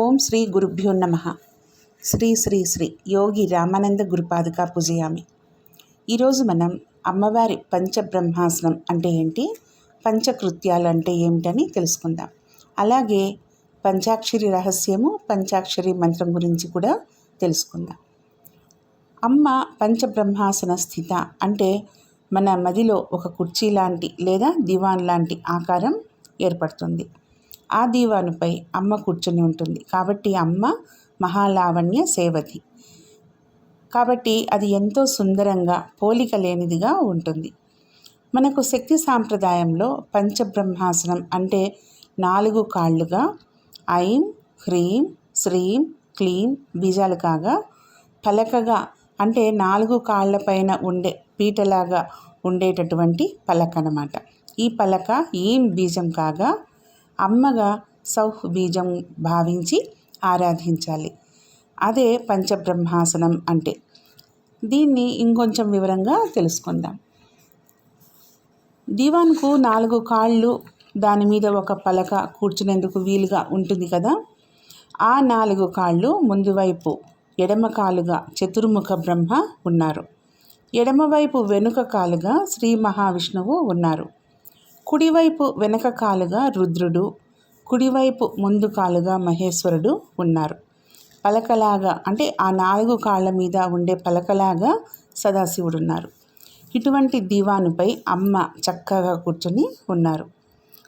ఓం శ్రీ గురుభ్యో నమ. శ్రీ శ్రీ శ్రీ యోగి రామానంద గురుపాదుక పూజయామి. ఈరోజు మనం అమ్మవారి పంచబ్రహ్మాసనం అంటే ఏంటి? పంచకృత్యాలు అంటే ఏమిటని తెలుసుకుందాం. అలాగే పంచాక్షరి రహస్యము పంచాక్షరి మంత్రం గురించి కూడా తెలుసుకుందాం. అమ్మ పంచబ్రహ్మాసన స్థిత అంటే మన మదిలో ఒక కుర్చీ లాంటి లేదా దివాన్ లాంటి ఆకారం ఏర్పడుతుంది. ఆ దీవానుపై అమ్మ కూర్చొని ఉంటుంది. కాబట్టి అమ్మ మహాలావణ్య సేవతి కాబట్టి అది ఎంతో సుందరంగా పోలిక లేనిదిగా ఉంటుంది. మనకు శక్తి సాంప్రదాయంలో పంచబ్రహ్మాసనం అంటే నాలుగు కాళ్ళుగా ఐం హ్రీం శ్రీం క్లీం బీజాలు కాగా పలకగా అంటే నాలుగు కాళ్ళపైన ఉండే పీటలాగా ఉండేటటువంటి పలక అన్నమాట ఈ పలక ఈం బీజం కాగా అమ్మగా సౌహ్ బీజం భావించి ఆరాధించాలి. అదే పంచబ్రహ్మాసనం అంటే. దీన్ని ఇంకొంచెం వివరంగా తెలుసుకుందాం. దీవాన్కు నాలుగు కాళ్ళు దాని మీద ఒక పలక కూర్చునేందుకు వీలుగా ఉంటుంది కదా? ఆ నాలుగు కాళ్ళు ముందువైపు ఎడమ కాలుగా చతుర్ముఖ బ్రహ్మ ఉన్నారు. ఎడమవైపు వెనుక కాలుగా శ్రీ మహావిష్ణువు ఉన్నారు. కుడివైపు వెనక కాలుగా రుద్రుడు కుడివైపు ముందు కాలుగా మహేశ్వరుడు ఉన్నారు. పలకలాగా అంటే ఆ నాలుగు కాళ్ళ మీద ఉండే పలకలాగా సదాశివుడు ఉన్నారు ఇటువంటి దీవానుపై అమ్మ చక్కగా కూర్చొని ఉన్నారు.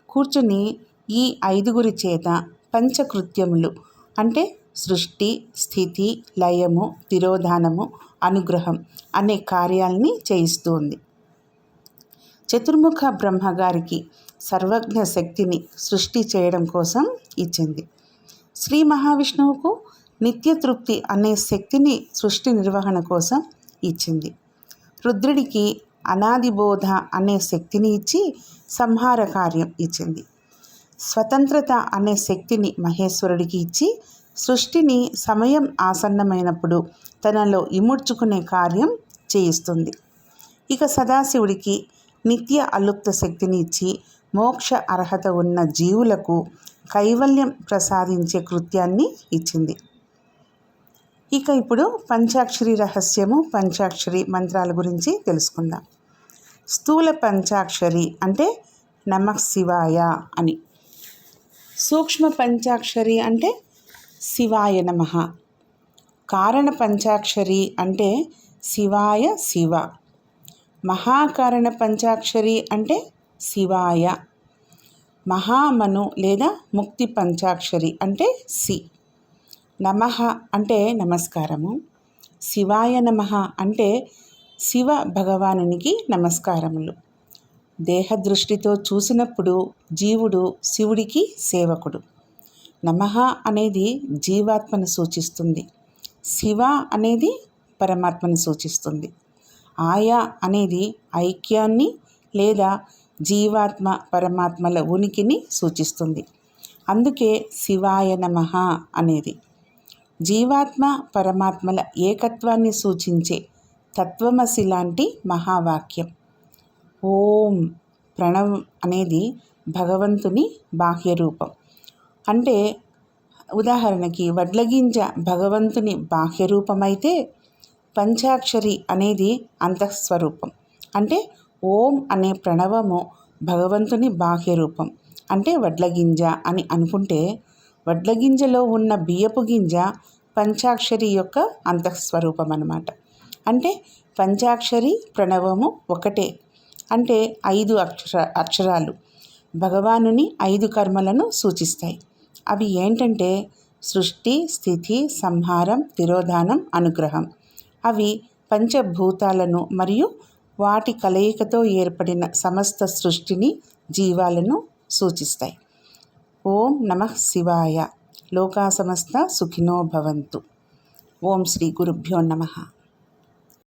కూర్చుని ఈ ఐదుగురి చేత పంచకృత్యములు అంటే సృష్టి స్థితి లయము తిరోధానము అనుగ్రహం అనే కార్యాలని చేయిస్తుంది. చతుర్ముఖ బ్రహ్మగారికి సర్వజ్ఞ శక్తిని సృష్టి చేయడం కోసం ఇచ్చింది. శ్రీ మహావిష్ణువుకు నిత్య తృప్తి అనే శక్తిని సృష్టి నిర్వహణ కోసం ఇచ్చింది. రుద్రుడికి అనాదిబోధ అనే శక్తిని ఇచ్చి సంహార కార్యం ఇచ్చింది. స్వతంత్రత అనే శక్తిని మహేశ్వరుడికి ఇచ్చి సృష్టిని సమయం ఆసన్నమైనప్పుడు తనలో ఇముడ్చుకునే కార్యం చేయిస్తుంది. ఇక సదాశివుడికి నిత్య అలుప్త శక్తిని ఇచ్చి మోక్ష అర్హత ఉన్న జీవులకు కైవల్యం ప్రసాదించే కృత్యాన్ని ఇచ్చింది. ఇక ఇప్పుడు పంచాక్షరి రహస్యము పంచాక్షరి మంత్రాల గురించి తెలుసుకుందాం. స్థూల పంచాక్షరి అంటే నమః శివాయ అని. సూక్ష్మ పంచాక్షరి అంటే శివాయ నమ. కారణ పంచాక్షరి అంటే శివాయ శివ. మహాకారణ పంచాక్షరి అంటే శివాయ. మహామను లేదా ముక్తి పంచాక్షరి అంటే సి. నమ అంటే నమస్కారము. శివాయ నమ అంటే శివ భగవానునికి నమస్కారములు. దేహదృష్టితో చూసినప్పుడు జీవుడు శివుడికి సేవకుడు. నమ అనేది జీవాత్మను సూచిస్తుంది. శివ అనేది పరమాత్మను సూచిస్తుంది. ఆయా అనేది ఐక్యాన్ని లేదా జీవాత్మ పరమాత్మల ఉనికిని సూచిస్తుంది. అందుకే శివాయ నమ అనేది. జీవాత్మ పరమాత్మల ఏకత్వాన్ని సూచించే తత్వమసి లాంటి మహావాక్యం. ఓం ప్రణవ్ అనేది భగవంతుని బాహ్య రూపం. అంటే ఉదాహరణకి వడ్లగింజ భగవంతుని బాహ్య రూపమైతే పంచాక్షరి అనేది అంతఃస్వరూపం. అంటే ఓం అనే ప్రణవము భగవంతుని బాహ్య రూపం. అంటే వడ్లగింజ అని అనుకుంటే వడ్లగింజలో ఉన్న బియ్యపు గింజ పంచాక్షరి యొక్క అంతఃస్వరూపం అన్నమాట. అంటే పంచాక్షరి ప్రణవము ఒకటే. అంటే ఐదు అక్షర అక్షరాలు. భగవానుని ఐదు కర్మలను సూచిస్తాయి. అవి ఏంటంటే సృష్టి స్థితి సంహారం తిరోధానం అనుగ్రహం. అవి పంచభూతాలను మరియు వాటి కలయికతో ఏర్పడిన సమస్త సృష్టిని జీవాలను సూచిస్తాయి. ఓం నమ శివాయ. లోకా సమస్త సుఖినో భవంతు. ఓం శ్రీ గురుభ్యో నమ.